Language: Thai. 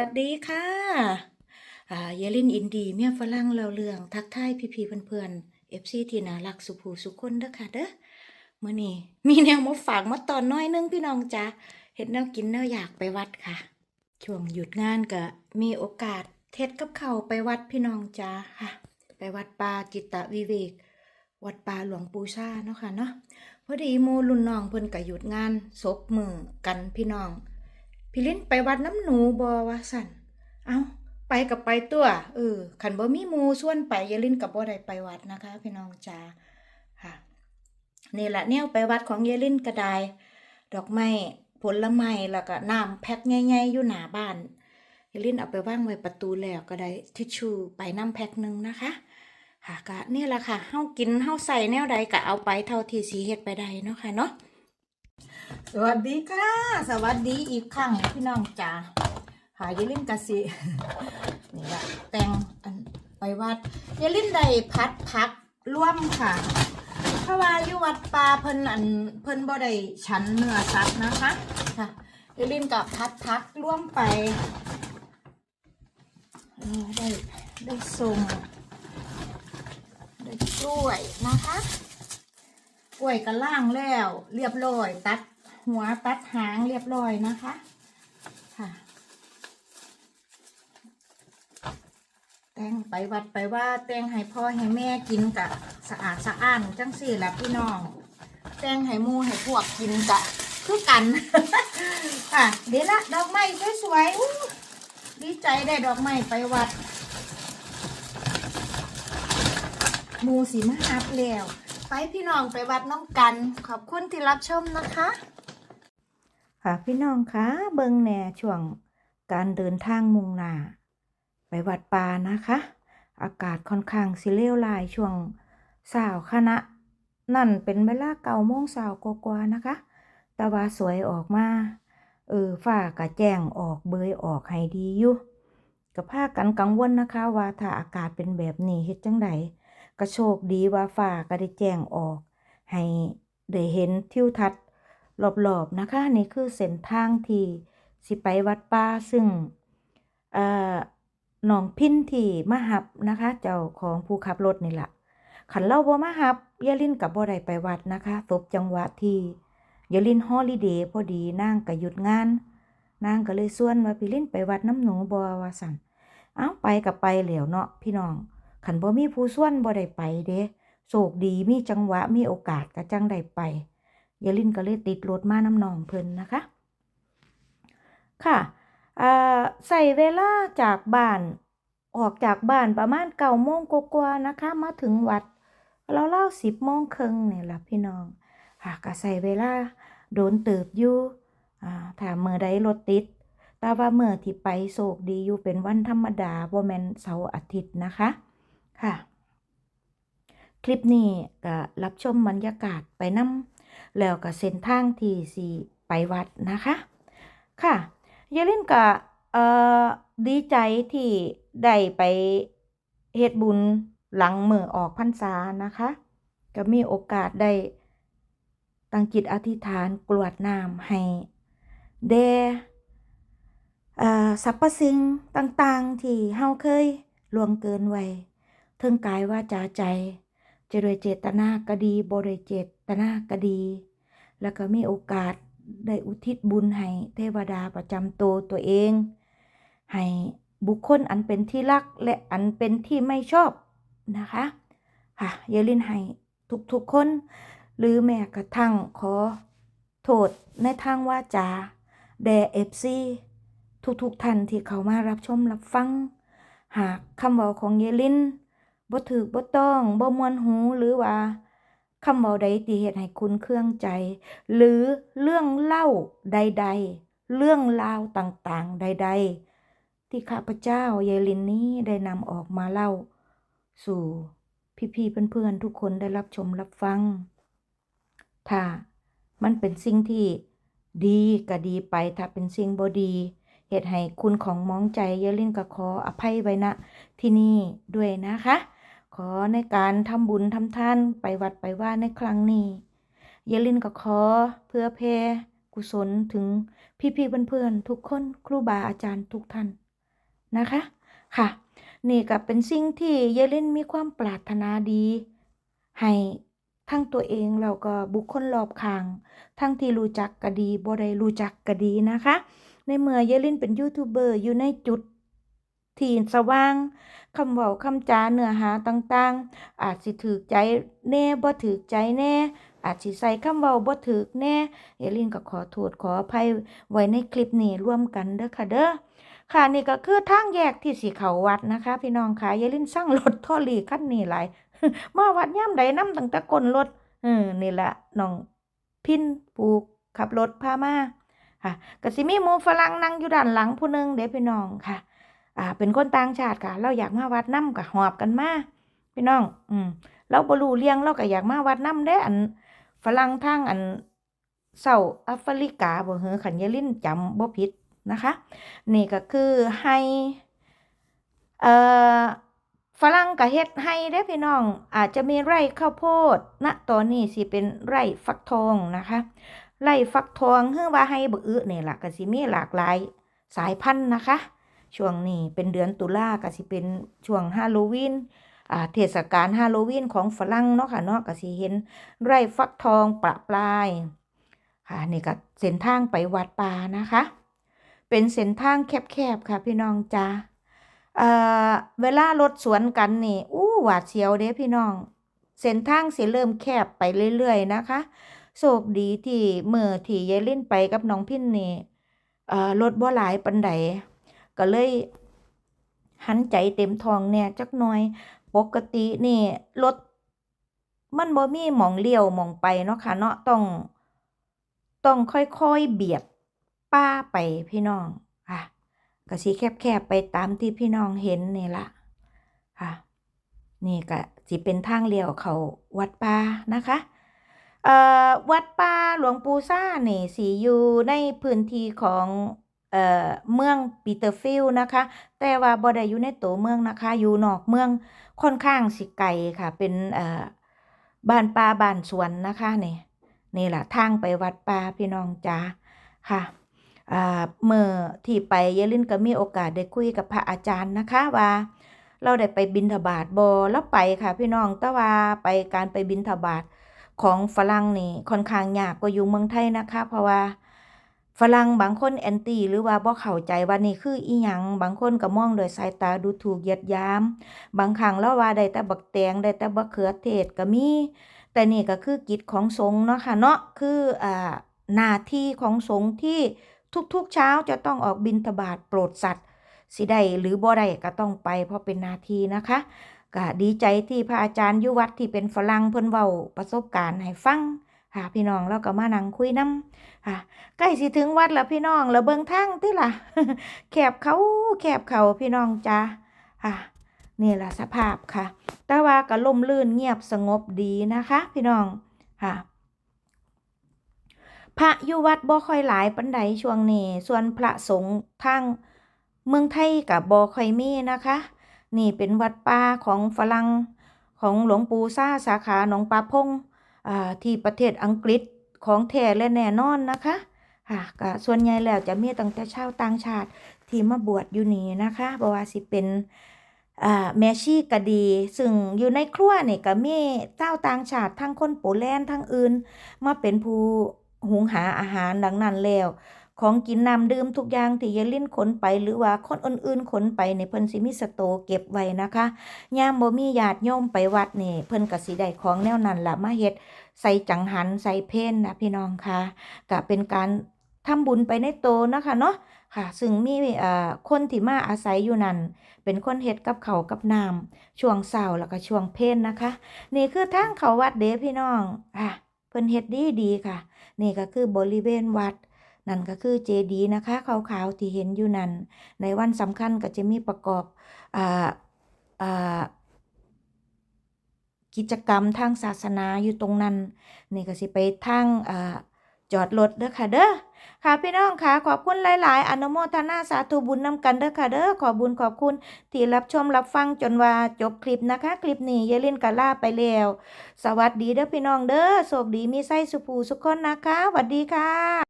สวัสดีค่ะอ่าเยลินอินดีเมียฝรั่งเราเรื่องทักทายพี่ๆเพื่อนๆเอฟซีที่น่ารักสุภูสุคนเด้อค่ะเด้อมื้อนี้มีแนวมาฝากมาตอนน้อยนึงพี่น้องจ้าเห็นแนวกินแนวอยากไปวัดค่ะ ช่วงหยุดงานก็มีโอกาสเทศกับเขาไปวัดพี่น้องจ้าค่ะ ไปวัดป่าจิตตวิเวก วัดป่าหลวงปู่ซ่าเนาะค่ะเนาะพอดีหมูรุ่นน้องเพิ่นก็หยุดงานศพมือกันพี่น้อง พี่ลิ้นไปวัดน้ำหนูบอว่าสันเอาไปกับไปตัวเออขันบ่มีมูส่วนไปยาลิ้นกับบ่ได้ไปวัดนะคะ พี่น้องจ๋าค่ะนี่แหละแนวไปวัดของยายลิ้นก็ไดดอกไม้ผลไม้แล้วก็น้ำแพ็คใหญ่ๆอยู่หน้าบ้านยายลิ้นเอาไปว่างไว้ประตูแล้วก็ได้ทิชชู่ไปน้ำแพ็คหนึ่งนะคะค่ะก็นี่แหละค่ะเฮากินเฮาใส่แนวใดก็เอาไปเท่าที่สีเฮ็ดไปได้เนาะค่ะเนาะ สวัสดีค่ะ สวัสดีอีกครั้งพี่น้องจ๋าหายายลินกะสินี่ละแตงอันไปวัดยายลินได้พัดพักร่วมค่ะเพราะว่าอยู่วัดป่าเพิ่นอันเพิ่นบ่ได้ฉันเนื้อสัตว์นะคะค่ะยายลินกับพัดพักร่วมไปได้ได้ส่งได้กล้วยนะคะกล้วยก็ล่างแล้ว เรียบร้อยตัด หัวตัดหางเรียบร้อยนะคะค่ะแต่งไปวัดไปว่าแต่งให้พ่อให้แม่กินกะสะอาดสะอ้านจังสี่แหละพี่น้อง แต่งให้หมูให้พวกกินกะคือกันค่ะเดี๋ยวละดอกไม้สวยๆดีใจได้ดอกไม้ไปวัดหมูสีมาฮับแล้วไปพี่น้องไปวัดน้องกัน ขอบคุณที่รับชมนะคะ ค่ะพี่น้องคะเบิงแน่ช่วงการเดินทางมุ่งหน้าไปวัดป่านะคะ อากาศค่อนข้างสิเลวลายช่วงสาวคณะ นั่นเป็นเวลาเก่าโมงสาวกว่าๆนะคะต่ว่าสวยออกมา เออฝ้ากะแจ้งออกเบยออกให้ดีอยู่ก็พากันกังวลนะคะ ว่าถ้าอากาศเป็นแบบนี้เฮ็ดจังไดก็โชคดีว่าฟ้าก็ได้แจ้งออก ให้ได้เห็นทิวทัศน์ รอบๆนะคะนี่คือเส้นทางที่สิไปวัดป่าซึ่งน้องพินที่มาหับนะคะ เจ้าของผู้ขับรถนี่แหละขันเล่าบ่มาหับยาลินกับบ่ได้ไปวัดนะคะตบจังหวะที่ยาลินฮอลิเดย์พอดีนางก็หยุดงานนางก็เลยส่วนว่าพี่ลินไปวัดน้ำหนูบ่ว่าสั่นเอ้าไปกับไปแล้วเนาะพี่น้องขันบ่มีผู้ส่วนบ่ได้ไปเด้โศกดีมีจังหวะมีโอกาสก็จังได้ไป ยายลินก็เลยติดรถมาน้ำนองเพิ่นนะคะ ค่ะใส่เวลาจากบ้านออกจากบ้านประมาณเก้าโมงกว่าๆนะคะ มาถึงวัดเราเล่าสิบโมงครึ่งเนี่ยละพี่น้องค่ะก็ใส่เวลาโดนเติบอยู่อ่าถ้าเมื่อใดรถติด แต่ว่าเมื่อที่ไปโศกดีอยู่เป็นวันธรรมดาบ่แมนเสาร์อาทิตย์นะคะค่ะ คลิปนี้ก็รับชมบรรยากาศไปนำ แล้วก็เส้นทางที่สีไปวัดนะคะ ค่ะยายลินก็เอ่อดีใจที่ได้ไปเฮ็ดบุญหลังเมือออกพรรษานะคะ ก็มีโอกาสได้ตั้งจิตอธิษฐานกรวดน้ำให้แด่สรรพสิ่งต่างๆ ที่เฮาเคยล่วงเกินไว้เทิงกายว่าจาใจ จะโดยเจตนาก็ดีบ่โดยเจต ตนาก็ดี แล้วก็มีโอกาสได้อุทิศบุญให้เทวดาประจำตัวตัวเอง ให้บุคคลอันเป็นที่รักและอันเป็นที่ไม่ชอบนะคะค่ะอย่าลินให้ทุกๆคน หรือแม้กระทั่งขอโทษในทางว่าจาแด่เอฟซีทุกๆท่านที่เขามารับชมรับฟัง หากคำเว้าของเยลินบ่ถูกบ่ต้องบ่มวนหูหรือว่า คำเว้าใดที่เฮ็ดให้คุณเครื่องใจ หรือเรื่องเล่าใด ๆ เรื่องราวต่างๆ ใด ๆ ที่ข้าพเจ้าเยลินนี้ได้นำออกมาเล่า สู่พี่ๆเพื่อนๆทุกคนได้รับชมรับฟัง ถ้ามันเป็นสิ่งที่ดีก็ดีไปถ้าเป็นสิ่งบดีเหตุให้คุณของมองใจเยลินก็ขออภัยไว้ณที่นี่ด้วยนะคะ ขอในการทำบุญทำทานไปวัดไปว่าในครั้งนี้เยลินก็ขอเพื่อเพกุศลถึงพี่ๆเพื่อนๆทุกคนครูบาอาจารย์ทุกท่านนะคะค่ะ นี่ก็เป็นสิ่งที่ยายลินมีความปรารถนาดี ให้ทั้งตัวเองแล้วก็บุคคลรอบข้าง ทั้งที่รู้จักก็ดีบ่ได้รู้จักก็ดีนะคะ ในเมื่อยายลินเป็นยูทูบเบอร์อยู่ในจุด ที่สว่างคำเว้าคำจาเนื้อหาต่างๆ อาจสิถูกใจแน่บ่ถูกใจแน่ อาจสิใส่คำเว้าบ่ถูกแน่ยายลินก็ขอโทษขออภัยไว้ในคลิปนี้ร่วมกันเด้อค่ะเด้อค่ะนี่ก็คือทางแยกที่สิเขาวัดนะคะ พี่น้องค่ะยายลินสั่งรถทอลีคันนี้หลายมาวัดยามใดนำตั้งแต่ก้นรถเออนี่ล่ะน้องพินปลูกขับรถพามาค่ะก็สิมีมูฝรั่งนั่งอยู่ด้านหลังผู้หนึงเด้พี่น้องค่ะ อ่าเป็นคนต่างชาติค่ะ เราอยากมาวัดนํก็หอบกันมาพี่น้อง อืมเราบรูเรื่องเราก็อยากมาวัดนํเด้อันฝรั่งทางอันเซาแอฟริกาบ่เหอคันยาลินจำบ่ผิดนะคะ นี่ก็คือให้เอ่อฝรั่งก็เฮ็ดให้เด้พี่น้อง อาจจะมีไร่ข้าวโพดณตอนนี้สิเป็นไร่ฟักทองนะคะ ไร่ฟักทองคือว่าให้บักอึนี่ล่ะก็สิมีหลากหลายสายพันธุ์นะคะ ช่วงนี้เป็นเดือนตุลาก็สิเป็นช่วงฮาโลวีนอ่าเทศกาลฮาโลวีนของฝรั่งเนาะค่ะเนาะก็สิเห็นไร่ฟักทองประปรายค่ะนี่ก็เส้นทางไปวัดป่านะคะ เป็นเส้นทางแคบๆค่ะพี่น้องจ้าเอ่อเวลารถสวนกันนี่อู้หวาดเสียวเด้พี่น้อง เส้นทางสิเริ่มแคบไปเรื่อยๆนะคะโชคดีที่เมื้อที่ยายลินไปกับน้องพินนี่เอ่อรถบ่หลายปานใด ก็เลยหันใจเต็มท้องแน่จักหน่อย ปกตินี่รถมันบ่มีหมองเลี้ยวหมองไปเนาะค่ะเนาะต้อง ต้องค่อยๆเบียดป่าไปพี่น้องค่ะก็สิแคบๆไปตามที่พี่น้องเห็นนี่ละค่ะ นี่ก็สิเป็นทางเลี้ยวเขาวัดป่านะคะเอ่อวัดป่าหลวงปู่ซ่านี่สิอยู่ในพื้นที่ของ เอ่อเมืองปีเตอร์ฟิลนะคะ แต่ว่าบ่ได้อยู่ในตัวเมืองนะคะ อยู่นอกเมืองค่อนข้างสิไกลค่ะ เป็นเอ่อบ้านป่าบ้านสวนนะคะนี่นี่แหละทางไปวัดป่าพี่น้องจ๋าค่ะเมื่อที่ไปยายลินก็มีโอกาสได้คุยกับพระอาจารย์นะคะว่าเราได้ไปบิณฑบาตบ่แล้วไปค่ะ พี่น้องแต่ว่าไปการไปบิณฑบาตของฝรั่งนี่ค่อนข้างยากกว่าอยู่เมืองไทยนะคะ เพราะว่า ฝรั่งบางคนแอนตี้หรือว่าบ่เข้าใจว่านี่คืออีหยังบางคนก็มองโดยสายตาดูถูกเหยียดยาม บางครั้งเราว่าได้แต่บักแตงได้แต่บักเขือเทศก็มี แต่นี่ก็คือกิจของสงฆ์เนาะค่ะเนาะคืออ่าหน้าที่ของสงฆ์ที่ทุกๆเช้าจะต้องออกบิณฑบาตโปรดสัตว์ สิได้หรือบ่ได้ก็ต้องไปเพราะเป็นหน้าที่นะคะก็ดีใจที่พระอาจารย์ยู่วัดที่เป็นฝรั่งเพิ่นเว้าประสบการณ์ให้ฟัง ค่ะพี่น้องแล้วก็มานั่งคุยนํค่ะใกล้สิถึงวัดแล้วพี่น้องแล้วเบิ่งทางติล่ะแคบเขาแคบเขาพี่น้องจ้าค่ะนี่ล่ะสภาพค่ะ แต่ว่าก็ล่มลื่นเงียบสงบดีนะคะ พี่น้องค่ะพระอยู่วัดบ่ค่อยหลายปานใดช่วงนี้ ส่วนพระสงฆ์ทางเมืองไทยก็บ่ค่อยมีนะคะ นี่เป็นวัดป่าของฝรั่งของหลวงปู่ซ่าสาขาหนองปลาพง ที่ประเทศอังกฤษของแท้และแน่นอนนะคะค่ะก็ส่วนใหญ่แล้วจะมีตั้งแต่ชาวต่างชาติที่มาบวชอยู่นี่นะคะบ่ว่าสิเป็นแมชีก็ดี ซึ่งอยู่ในครัวนี่ก็มีเจ้าต่างชาติทั้งคนโปแลนด์ทั้งอื่น มาเป็นผู้หุงหาอาหารดังนั้นแล้ว ของกินน้ำดื่มทุกอย่างที่ยายลินขนไป หรือว่าคนอื่นๆขนไปในเพิ่นสิมีสโตเก็บไว้นะคะยามบ่มีญาติโยมไปวัดนี่เพิ่นก็สิได้ของแนวนั้นละมาเฮ็ดใส่จังหันใส่เพนนะพี่น้องค่ะก็เป็นการทำบุญไปในโตนะคะเนาะค่ะ ซึ่งมีเอ่อคนที่มาอาศัยอยู่นั่นเป็นคนเฮ็ดกับเขากับน้ำช่วงเช้าแล้วก็ช่วงเพลนะคะ นี่คือทางเขาวัดเด้พี่น้องอะเพิ่นเฮ็ดดีดีค่ะ นี่ก็คือบริเวณวัด นั่นก็คือเจดีย์นะคะขาวๆที่เห็นอยู่นั่น ในวันสำคัญก็จะมีประกอบอ่าอ่ากิจกรรมทางศาสนาอยู่ตรงนั้น นี่ก็สิไปทางอ่าจอดรถเด้อค่ะเด้อค่ะพี่น้องค่ะขอบคุณหลาย ๆ อนุโมทนาสาธุบุญนำกันเด้อค่ะเด้อขอบุญขอบคุณที่รับชมรับฟังจนว่าจบคลิปนะคะ คลิปนี้ยายลินกะลาไปแล้ว สวัสดีเด้อพี่น้องเด้อโชคดีมีไส้สุภูสุขคนนะคะสวัสดีค่ะ